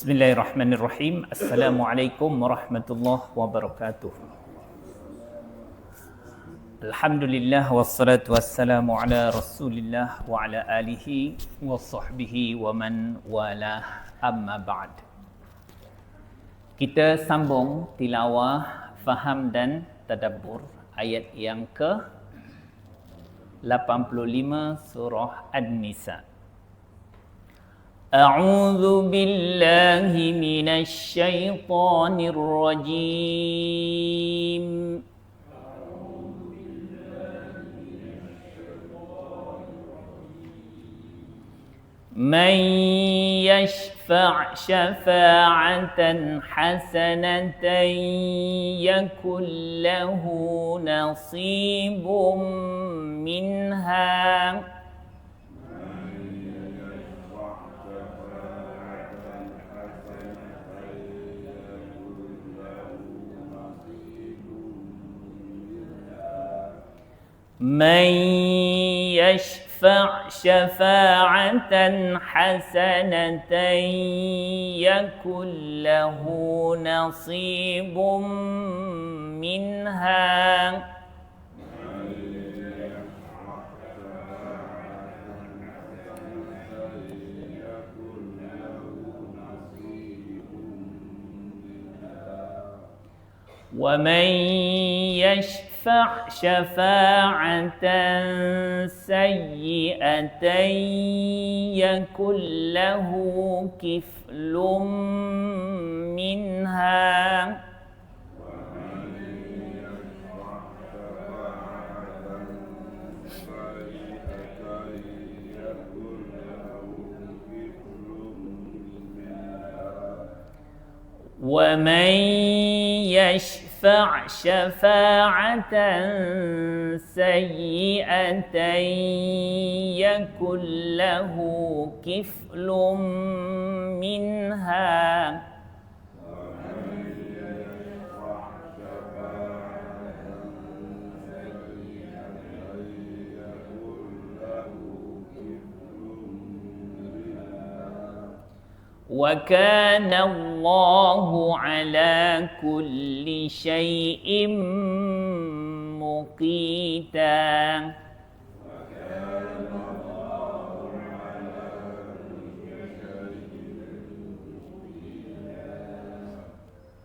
Bismillahirrahmanirrahim. Assalamualaikum warahmatullahi wabarakatuh. Alhamdulillah wassalatu wassalamu ala Rasulillah wa ala alihi wa sahbihi wa man wala amma ba'd. Kita sambung tilawah, faham dan tadabbur ayat yang ke 85 surah An-Nisa. أعوذ بالله من الشيطان الرجيم. من يشفع شفاعة حسنة يكن له نصيب منها. من يشفع شفاعة حسنة يكن له نصيب منها ومن يشفع شفاعة سيئة يكن له كفل منها. ومن يشفع شفاعة سيئة يكن له كفل منها. وكان الله على كل شيء مقيتا.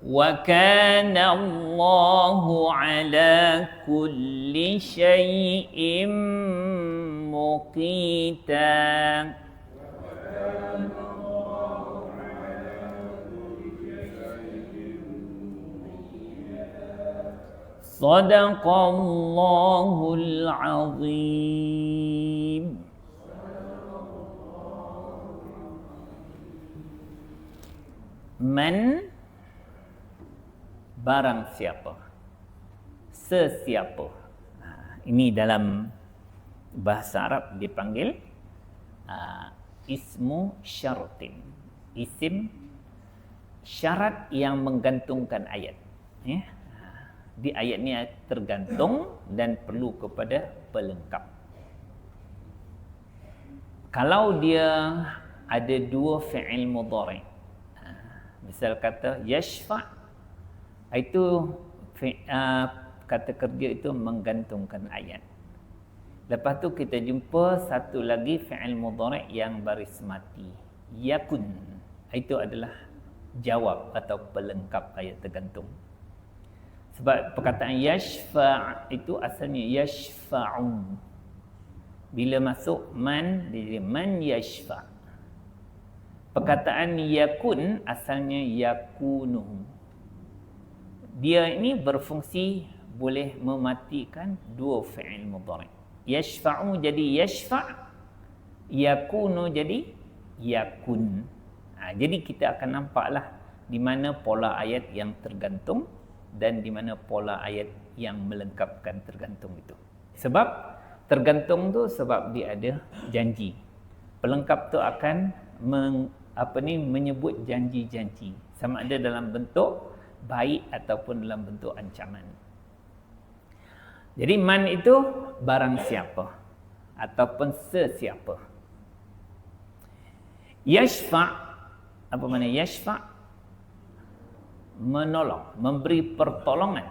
وكان الله على كل شيء مقيتا. صدق الله العظيم Man barang siapa sesiapa ha, ini dalam bahasa Arab dipanggil uh, ismu syaratin isim syarat yang menggantungkan ayat ya di ayat ni tergantung dan perlu kepada pelengkap. Kalau dia ada dua fi'il mudhari. Ha, misal kata yashfa itu uh, kata kerja itu menggantungkan ayat. Lepas tu kita jumpa satu lagi fi'il mudhari yang baris mati. Yakun. Itu adalah jawab atau pelengkap ayat tergantung. Sebab perkataan yashfa' itu asalnya yashfa'un. Bila masuk man, dia jadi man yashfa'. Perkataan yakun asalnya yakunu. Dia ini berfungsi boleh mematikan dua fi'il mudhari'. Yashfa'u jadi yashfa' yakunu jadi yakun. Ha, jadi kita akan nampaklah di mana pola ayat yang tergantung dan di mana pola ayat yang melengkapkan tergantung itu. Sebab tergantung tu sebab dia ada janji. Pelengkap tu akan meng, apa ni menyebut janji-janji sama ada dalam bentuk baik ataupun dalam bentuk ancaman. Jadi man itu barang siapa ataupun sesiapa. Yashfa Apa makna yashfa? Menolong, memberi pertolongan.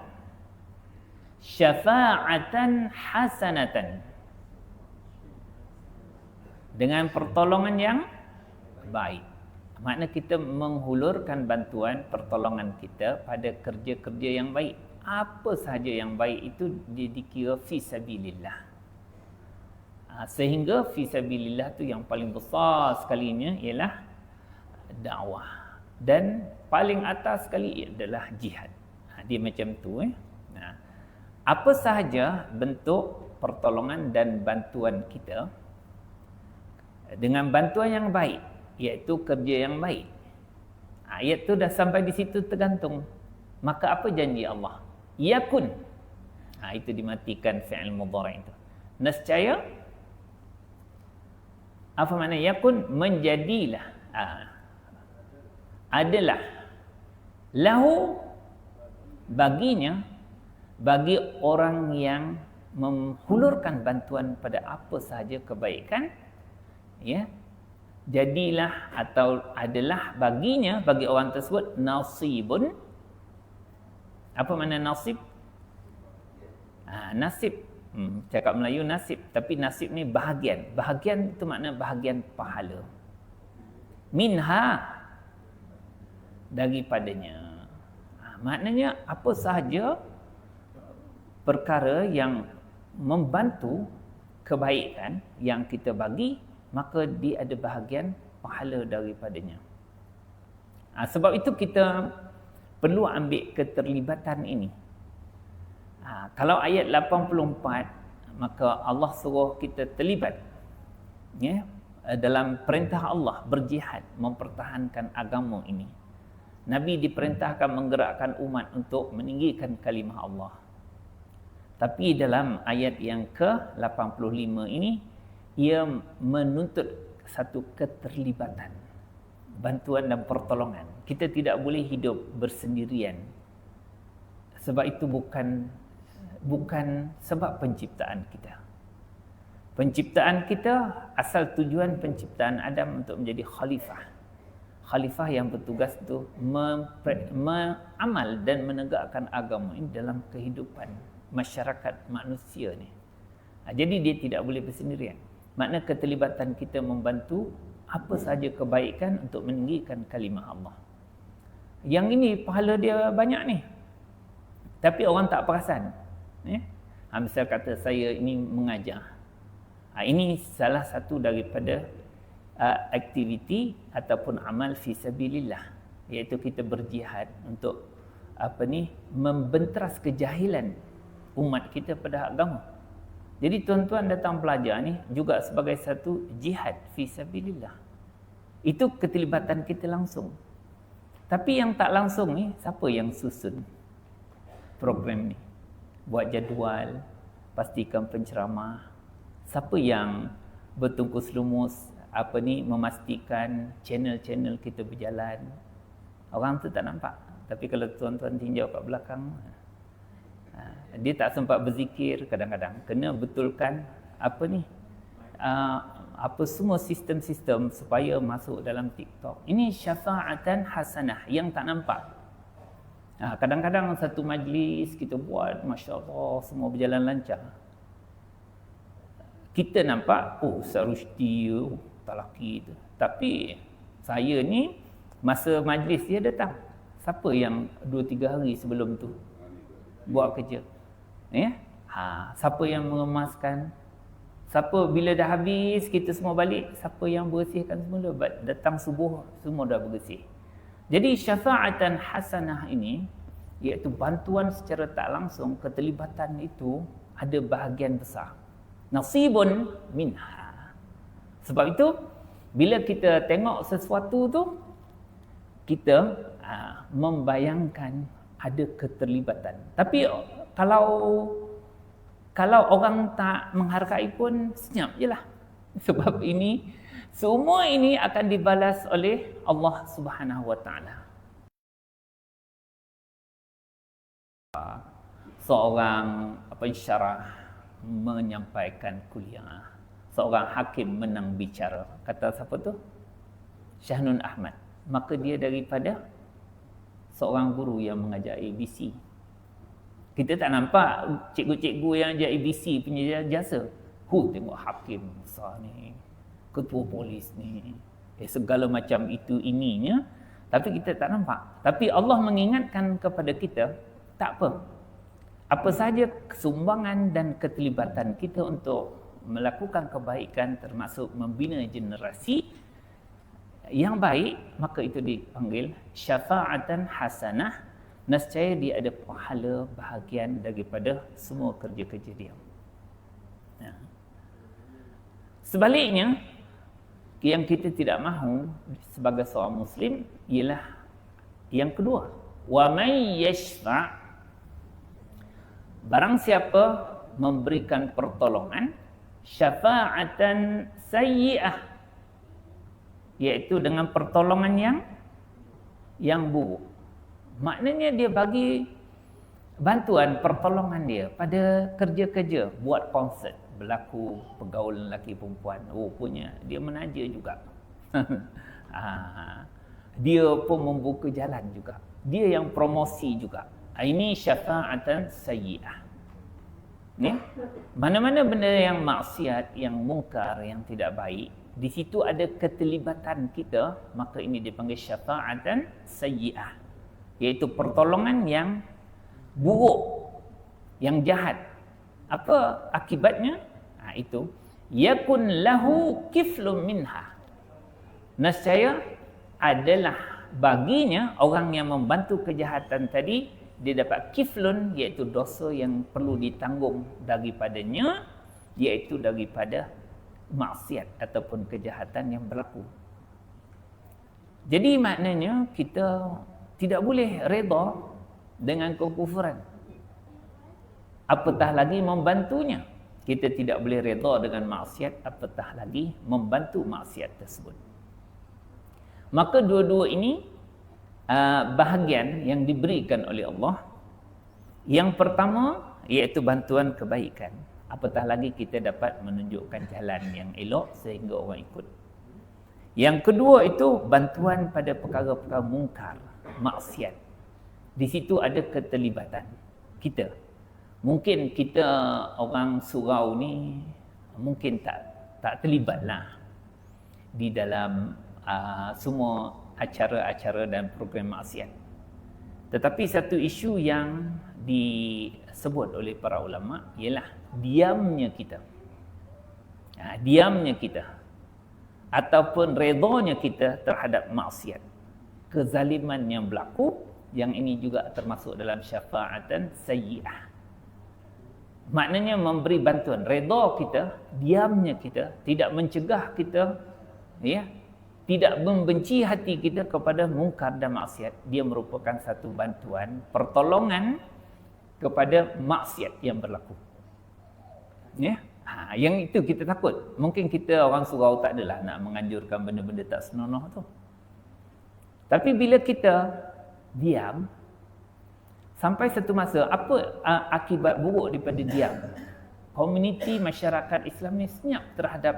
Syafa'atan hasanatan. Dengan pertolongan yang baik. Makna kita menghulurkan bantuan pertolongan kita pada kerja-kerja yang baik. Apa sahaja yang baik itu dia dikira fi sabilillah. Ha, sehingga fisabilillah tu yang paling besar sekalinya ialah dakwah dan paling atas sekali adalah jihad. Ha, dia macam tu eh. Nah, apa sahaja bentuk pertolongan dan bantuan kita dengan bantuan yang baik iaitu kerja yang baik. Ha, ayat tu dah sampai di situ tergantung. Maka apa janji Allah? Yakun. Ha, itu dimatikan fi'il mudhari' itu. Nescaya apa makna yakun menjadilah ha. Adalah lahu baginya bagi orang yang menghulurkan bantuan pada apa sahaja kebaikan ya jadilah atau adalah baginya bagi orang tersebut nasibun apa makna nasib ha, nasib Hmm, cakap Melayu nasib, tapi nasib ni bahagian. Bahagian itu makna bahagian pahala. Minha daripadanya. Ha, maknanya apa sahaja perkara yang membantu kebaikan yang kita bagi, maka dia ada bahagian pahala daripadanya. Ha, sebab itu kita perlu ambil keterlibatan ini. Ha, kalau ayat 84 maka Allah suruh kita terlibat ya dalam perintah Allah berjihad mempertahankan agama ini. Nabi diperintahkan menggerakkan umat untuk meninggikan kalimah Allah. Tapi dalam ayat yang ke-85 ini ia menuntut satu keterlibatan bantuan dan pertolongan. Kita tidak boleh hidup bersendirian. Sebab itu bukan bukan sebab penciptaan kita. Penciptaan kita asal tujuan penciptaan Adam untuk menjadi khalifah. Khalifah yang bertugas untuk mengamal dan menegakkan agama ini dalam kehidupan masyarakat manusia ni. Ha, jadi dia tidak boleh bersendirian. Makna keterlibatan kita membantu apa sahaja kebaikan untuk meninggikan kalimah Allah. Yang ini pahala dia banyak ni. Tapi orang tak perasan. Ya? Ha, misal kata saya ini mengajar. Ha, ini salah satu daripada uh, aktiviti ataupun amal fi sabilillah iaitu kita berjihad untuk apa ni membentras kejahilan umat kita pada agama. Jadi tuan-tuan datang belajar ni juga sebagai satu jihad fi sabilillah. Itu keterlibatan kita langsung. Tapi yang tak langsung ni siapa yang susun program ni? buat jadual, pastikan penceramah. Siapa yang bertungkus lumus apa ni memastikan channel-channel kita berjalan. Orang tu tak nampak. Tapi kalau tuan-tuan tinjau kat belakang, ha, dia tak sempat berzikir kadang-kadang. Kena betulkan apa ni? Uh, apa semua sistem-sistem supaya masuk dalam TikTok. Ini syafa'atan hasanah yang tak nampak. Ha, kadang-kadang satu majlis kita buat, Masya Allah, semua berjalan lancar. Kita nampak, oh, Ustaz Rushdi, oh, tak laki tu. Tapi, saya ni, masa majlis dia datang. Siapa yang 2-3 hari sebelum tu buat kerja? Ya? Ha, siapa yang mengemaskan? Siapa bila dah habis, kita semua balik, siapa yang bersihkan semula? Datang subuh, semua dah bersih. Jadi syafa'atan hasanah ini iaitu bantuan secara tak langsung keterlibatan itu ada bahagian besar. Nasibun minha. Sebab itu bila kita tengok sesuatu tu kita aa, ha, membayangkan ada keterlibatan. Tapi kalau kalau orang tak menghargai pun senyap jelah. Sebab ini semua ini akan dibalas oleh Allah Subhanahu Wa Taala. Seorang apa syarah menyampaikan kuliah. Seorang hakim menang bicara. Kata siapa tu? Syahnun Ahmad. maka dia daripada seorang guru yang mengajar ABC. Kita tak nampak cikgu-cikgu yang ajar ABC punya jasa. Hu tengok hakim besar ni, ketua polis ni, eh, segala macam itu ininya. Tapi kita tak nampak. Tapi Allah mengingatkan kepada kita, tak apa. Apa saja kesumbangan dan keterlibatan kita untuk melakukan kebaikan termasuk membina generasi yang baik maka itu dipanggil syafaatan hasanah. Nescaya dia ada pahala bahagian daripada semua kerja-kerja dia. Ya. sebaliknya yang kita tidak mahu sebagai seorang muslim ialah yang kedua. Wa may yashfa barang siapa memberikan pertolongan syafaatan sayyi'ah iaitu dengan pertolongan yang yang buruk. Maknanya dia bagi bantuan pertolongan dia pada kerja-kerja buat konsert, berlaku pergaulan lelaki perempuan. Oh punya dia menaja juga. Ah, dia pun membuka jalan juga. Dia yang promosi juga. Ah, ini syafaatan sayyi'ah. Ni, mana-mana benda yang maksiat, yang mungkar, yang tidak baik, di situ ada keterlibatan kita maka ini dipanggil syafaatan sayyi'ah. Iaitu pertolongan yang buruk yang jahat. Apa akibatnya? Ha, itu. Yakun lahu kiflum minha. Nascaya adalah baginya orang yang membantu kejahatan tadi dia dapat kiflun iaitu dosa yang perlu ditanggung daripadanya iaitu daripada maksiat ataupun kejahatan yang berlaku. Jadi maknanya kita tidak boleh reda dengan kekufuran. Apatah lagi membantunya. Kita tidak boleh reda dengan maksiat apatah lagi membantu maksiat tersebut. Maka dua-dua ini uh, bahagian yang diberikan oleh Allah. Yang pertama iaitu bantuan kebaikan apatah lagi kita dapat menunjukkan jalan yang elok sehingga orang ikut. Yang kedua itu bantuan pada perkara-perkara mungkar, maksiat. Di situ ada keterlibatan kita. Mungkin kita orang surau ni mungkin tak tak terlibatlah di dalam uh, semua acara-acara dan program maksiat. Tetapi satu isu yang disebut oleh para ulama ialah diamnya kita. Ha, diamnya kita. Ataupun redanya kita terhadap maksiat. Kezaliman yang berlaku, yang ini juga termasuk dalam syafaatan sayyi'ah. Maknanya memberi bantuan. Reda kita, diamnya kita, tidak mencegah kita, ya, tidak membenci hati kita kepada mungkar dan maksiat. Dia merupakan satu bantuan, pertolongan kepada maksiat yang berlaku. Ya. Ha, yang itu kita takut. Mungkin kita orang surau tak adalah nak menganjurkan benda-benda tak senonoh tu. Tapi bila kita diam, sampai satu masa, apa akibat buruk daripada diam? Komuniti masyarakat Islam ni senyap terhadap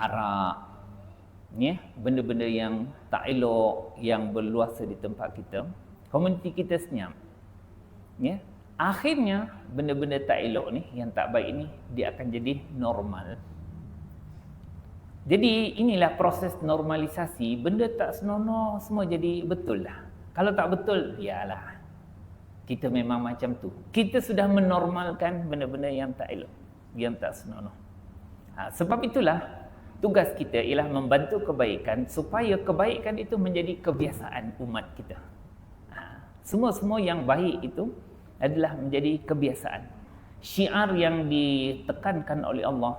arak, ya, benda-benda yang tak elok, yang berluasa di tempat kita. Komuniti kita senyap. Ya, akhirnya benda-benda tak elok ni yang tak baik ni dia akan jadi normal. Jadi inilah proses normalisasi. Benda tak senonoh semua jadi betul lah. Kalau tak betul yalah kita memang macam tu. Kita sudah menormalkan benda-benda yang tak elok yang tak senonoh. Ha, sebab itulah tugas kita ialah membantu kebaikan supaya kebaikan itu menjadi kebiasaan umat kita ha, semua-semua yang baik itu adalah menjadi kebiasaan. Syiar yang ditekankan oleh Allah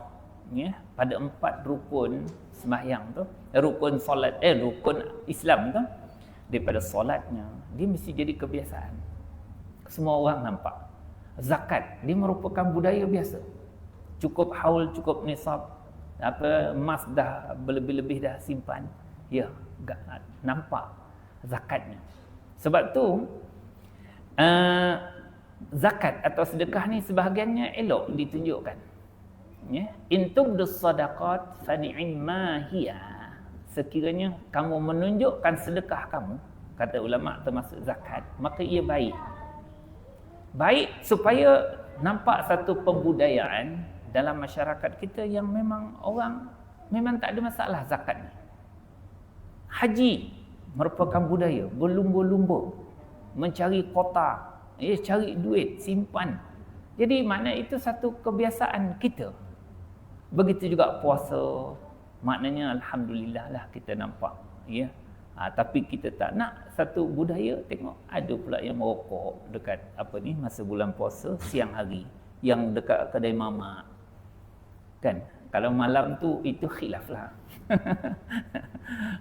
ya, pada empat rukun sembahyang tu, rukun solat, eh rukun Islam tu, daripada solatnya, dia mesti jadi kebiasaan. Semua orang nampak. Zakat, dia merupakan budaya biasa. Cukup haul, cukup nisab, apa emas dah berlebih-lebih dah simpan. Ya, nampak zakatnya. Sebab tu, uh, zakat atau sedekah ni sebahagiannya elok ditunjukkan. Ya, in tubdus sadaqat fa ni'ma hiya. sekiranya kamu menunjukkan sedekah kamu kata ulama termasuk zakat maka ia baik baik supaya nampak satu pembudayaan dalam masyarakat kita yang memang orang memang tak ada masalah zakat ni haji merupakan budaya berlumba-lumba mencari kota ya cari duit simpan. Jadi mana itu satu kebiasaan kita. Begitu juga puasa maknanya alhamdulillah lah kita nampak ya. Ha, tapi kita tak nak satu budaya tengok ada pula yang merokok dekat apa ni masa bulan puasa siang hari yang dekat kedai mama kan? Kalau malam tu itu khilaf lah.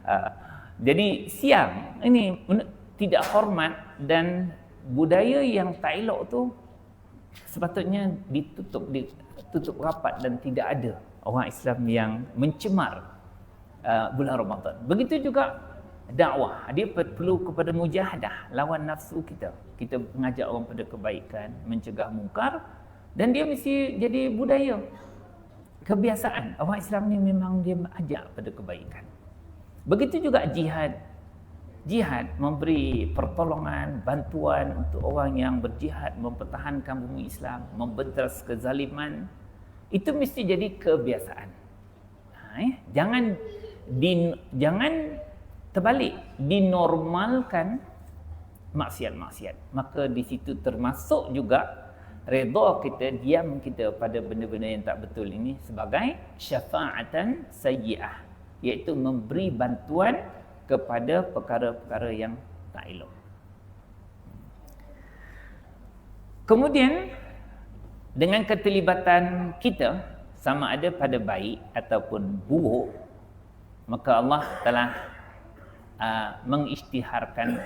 Ha, jadi siang ini tidak hormat dan budaya yang tak elok tu sepatutnya ditutup ditutup rapat dan tidak ada orang Islam yang mencemar uh, bulan Ramadan. Begitu juga dakwah. Dia perlu kepada mujahadah lawan nafsu kita. Kita mengajak orang pada kebaikan mencegah mungkar dan dia mesti jadi budaya kebiasaan orang Islam ni memang dia ajak pada kebaikan. Begitu juga jihad. Jihad memberi pertolongan bantuan untuk orang yang berjihad mempertahankan bumi Islam membentas kezaliman. Itu mesti jadi kebiasaan. Ha, eh? jangan di, jangan terbalik. Dinormalkan maksiat-maksiat. Maka di situ termasuk juga redha kita diam kita pada benda-benda yang tak betul ini sebagai syafaatan sayyi'ah iaitu memberi bantuan kepada perkara-perkara yang tak elok kemudian dengan keterlibatan kita sama ada pada baik ataupun buruk maka Allah telah uh, mengisytiharkan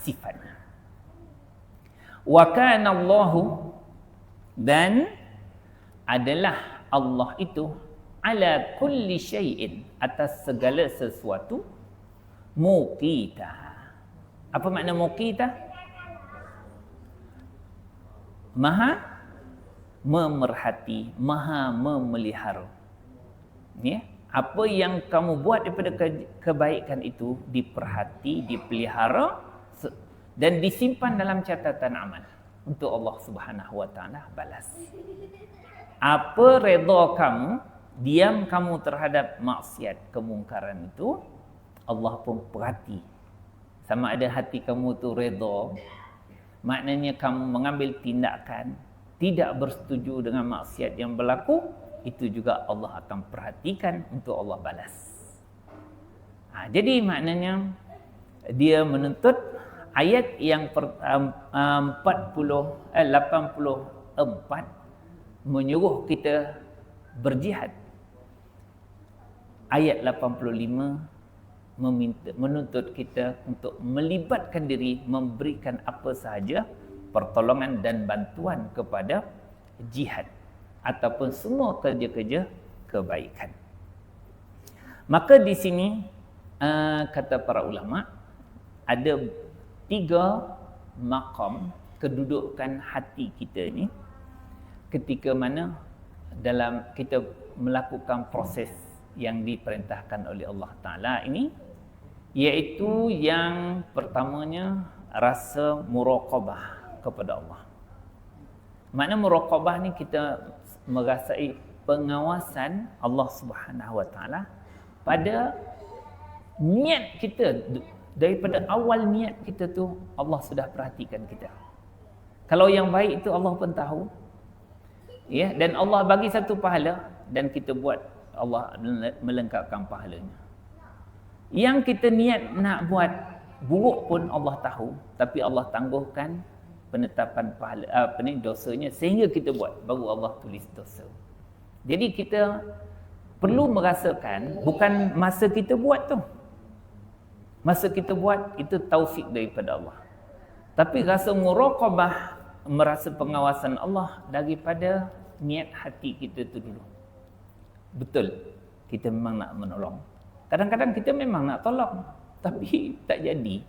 sifatnya. Wa kana Allahu dan adalah Allah itu ala kulli syai'in atas segala sesuatu muqita. Apa makna muqita? Maha memerhati, maha memelihara. Ya. Apa yang kamu buat daripada kebaikan itu diperhati, dipelihara dan disimpan dalam catatan amal untuk Allah Subhanahu Wa Taala balas. Apa redha kamu, diam kamu terhadap maksiat kemungkaran itu, Allah pun perhati. Sama ada hati kamu tu redha, maknanya kamu mengambil tindakan tidak bersetuju dengan maksiat yang berlaku, itu juga Allah akan perhatikan untuk Allah balas. Ha, jadi maknanya dia menuntut ayat yang per, um, um, 40 eh 84 menyuruh kita berjihad. Ayat 85 meminta menuntut kita untuk melibatkan diri memberikan apa sahaja pertolongan dan bantuan kepada jihad ataupun semua kerja-kerja kebaikan. Maka di sini uh, kata para ulama ada tiga makam kedudukan hati kita ni ketika mana dalam kita melakukan proses yang diperintahkan oleh Allah Taala ini iaitu yang pertamanya rasa muraqabah kepada Allah. Mana muraqabah ni kita merasai pengawasan Allah Subhanahu Wa Taala pada niat kita daripada awal niat kita tu Allah sudah perhatikan kita. Kalau yang baik itu Allah pun tahu. Ya, dan Allah bagi satu pahala dan kita buat Allah melengkapkan pahalanya. Yang kita niat nak buat buruk pun Allah tahu, tapi Allah tangguhkan penetapan pahala apa ni dosanya sehingga kita buat baru Allah tulis dosa. Jadi kita perlu merasakan bukan masa kita buat tu. Masa kita buat itu taufik daripada Allah. Tapi rasa muraqabah merasa pengawasan Allah daripada niat hati kita tu dulu. Betul. Kita memang nak menolong. Kadang-kadang kita memang nak tolong tapi tak jadi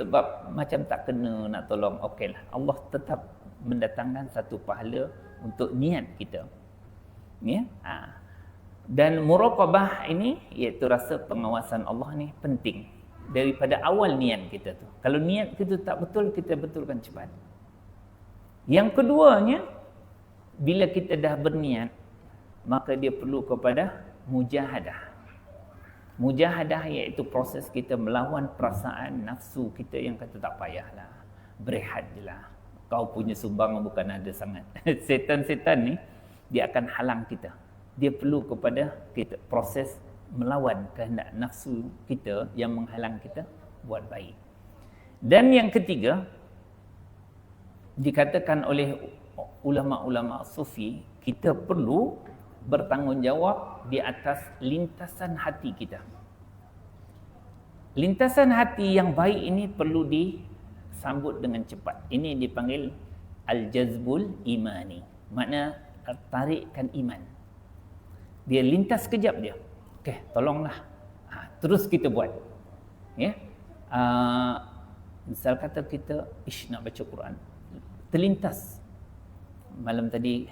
sebab macam tak kena nak tolong okeylah Allah tetap mendatangkan satu pahala untuk niat kita ya ha. Dan muraqabah ini iaitu rasa pengawasan Allah ni penting daripada awal niat kita tu. Kalau niat kita tak betul, kita betulkan cepat. Yang keduanya, bila kita dah berniat, maka dia perlu kepada mujahadah. Mujahadah iaitu proses kita melawan perasaan nafsu kita yang kata tak payahlah. Berehat je lah. Kau punya sumbang bukan ada sangat. Setan-setan ni, dia akan halang kita. Dia perlu kepada kita proses melawan kehendak nafsu kita yang menghalang kita buat baik. Dan yang ketiga, dikatakan oleh ulama-ulama sufi kita perlu bertanggungjawab di atas lintasan hati kita. Lintasan hati yang baik ini perlu disambut dengan cepat. Ini dipanggil al-jazbul imani. Makna tarikkan iman. Dia lintas kejap dia. Okey, tolonglah. Ha, terus kita buat. Ya. Uh, misal kata kita ish nak baca Quran. Terlintas. Malam tadi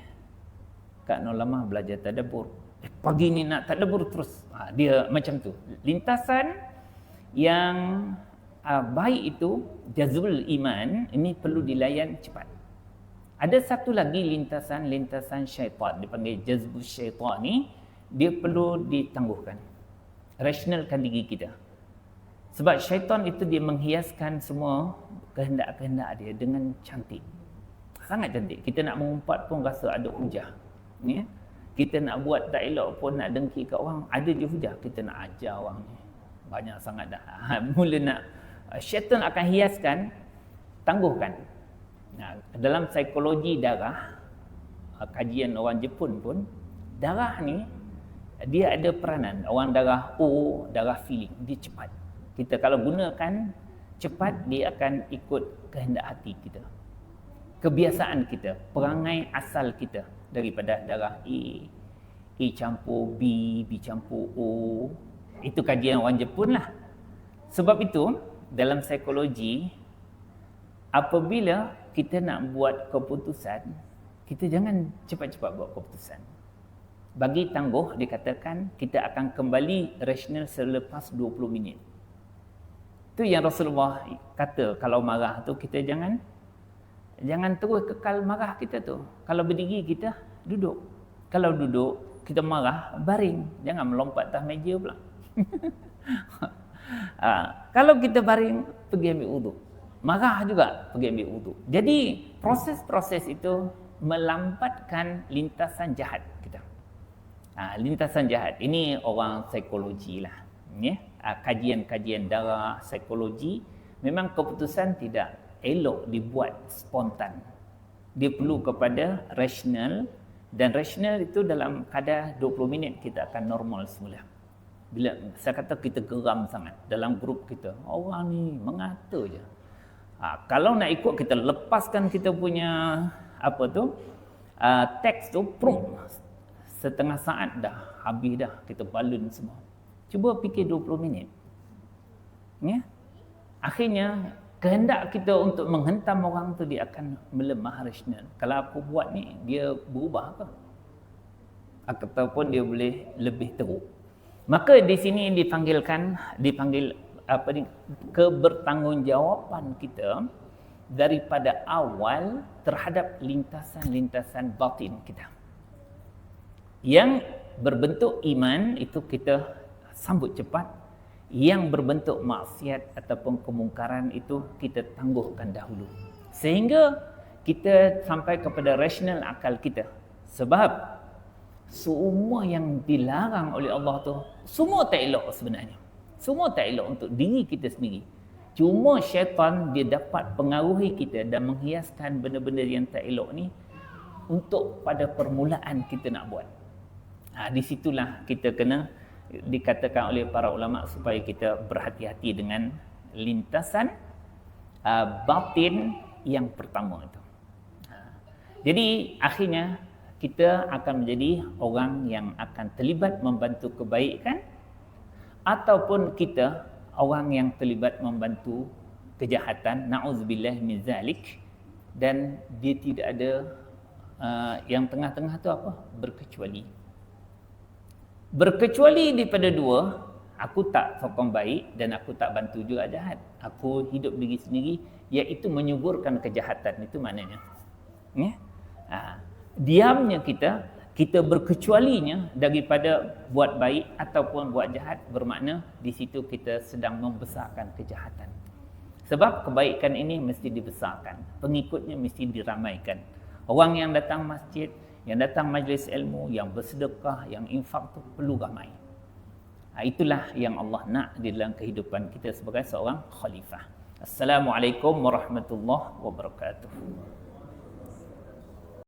Kak Nur Lamah belajar tadabur eh, pagi ni nak tadabur terus. Ha, dia macam tu. Lintasan yang uh, baik itu jazul iman ini perlu dilayan cepat. Ada satu lagi lintasan lintasan syaitan. Dipanggil jazbus syaitan ni dia perlu ditangguhkan rasionalkan diri kita sebab syaitan itu dia menghiaskan semua kehendak-kehendak dia dengan cantik sangat cantik. Kita nak mengumpat pun rasa ada hujah. Ya? Kita nak buat tak elok pun nak dengki kat orang, ada je hujah. Kita nak ajar orang ni. Banyak sangat dah. Ha, mula nak, syaitan akan hiaskan, tangguhkan. Nah, dalam psikologi darah, ha, kajian orang Jepun pun, darah ni, dia ada peranan. Orang darah O, darah feeling, dia cepat. Kita kalau gunakan cepat, dia akan ikut kehendak hati kita kebiasaan kita, perangai asal kita daripada darah A, A campur B, B campur O. Itu kajian orang Jepun lah. Sebab itu, dalam psikologi, apabila kita nak buat keputusan, kita jangan cepat-cepat buat keputusan. Bagi tangguh, dikatakan kita akan kembali rasional selepas 20 minit. Itu yang Rasulullah kata kalau marah tu kita jangan Jangan terus kekal marah kita tu. Kalau berdiri kita duduk. Kalau duduk kita marah baring. Jangan melompat atas meja pula. ha, kalau kita baring pergi ambil wuduk. Marah juga pergi ambil wuduk. Jadi proses-proses itu melambatkan lintasan jahat kita. Ha, lintasan jahat. Ini orang psikologi lah. Ya? Ha, kajian-kajian darah, psikologi. Memang keputusan tidak elok dibuat spontan. Dia perlu kepada rasional dan rasional itu dalam kadar 20 minit kita akan normal semula. Bila saya kata kita geram sangat dalam grup kita, orang ni mengata je. Ha, kalau nak ikut kita lepaskan kita punya apa tu? Uh, teks tu prum setengah saat dah habis dah kita balun semua. Cuba fikir 20 minit. Ya? Akhirnya kehendak kita untuk menghentam orang tu dia akan melemah rasional. Kalau aku buat ni dia berubah ke? Ataupun dia boleh lebih teruk. Maka di sini dipanggilkan dipanggil apa ni kebertanggungjawaban kita daripada awal terhadap lintasan-lintasan batin kita. Yang berbentuk iman itu kita sambut cepat. Yang berbentuk maksiat ataupun kemungkaran itu kita tangguhkan dahulu. Sehingga kita sampai kepada rasional akal kita. Sebab semua yang dilarang oleh Allah tu semua tak elok sebenarnya. Semua tak elok untuk diri kita sendiri. Cuma syaitan dia dapat pengaruhi kita dan menghiaskan benda-benda yang tak elok ni untuk pada permulaan kita nak buat ha, di situlah kita kena dikatakan oleh para ulama supaya kita berhati-hati dengan lintasan uh, batin yang pertama itu. Ha. Jadi akhirnya kita akan menjadi orang yang akan terlibat membantu kebaikan ataupun kita orang yang terlibat membantu kejahatan nauzubillah min zalik dan dia tidak ada uh, yang tengah-tengah tu apa berkecuali Berkecuali daripada dua, aku tak sokong baik dan aku tak bantu juga jahat. Aku hidup diri sendiri iaitu menyuburkan kejahatan itu maknanya. Ya? Ha. Diamnya kita kita berkecualinya daripada buat baik ataupun buat jahat bermakna di situ kita sedang membesarkan kejahatan. Sebab kebaikan ini mesti dibesarkan, pengikutnya mesti diramaikan. Orang yang datang masjid, yang datang majlis ilmu, yang bersedekah, yang infak tu perlu ramai. Ha, itulah yang Allah nak di dalam kehidupan kita sebagai seorang khalifah. Assalamualaikum warahmatullahi wabarakatuh.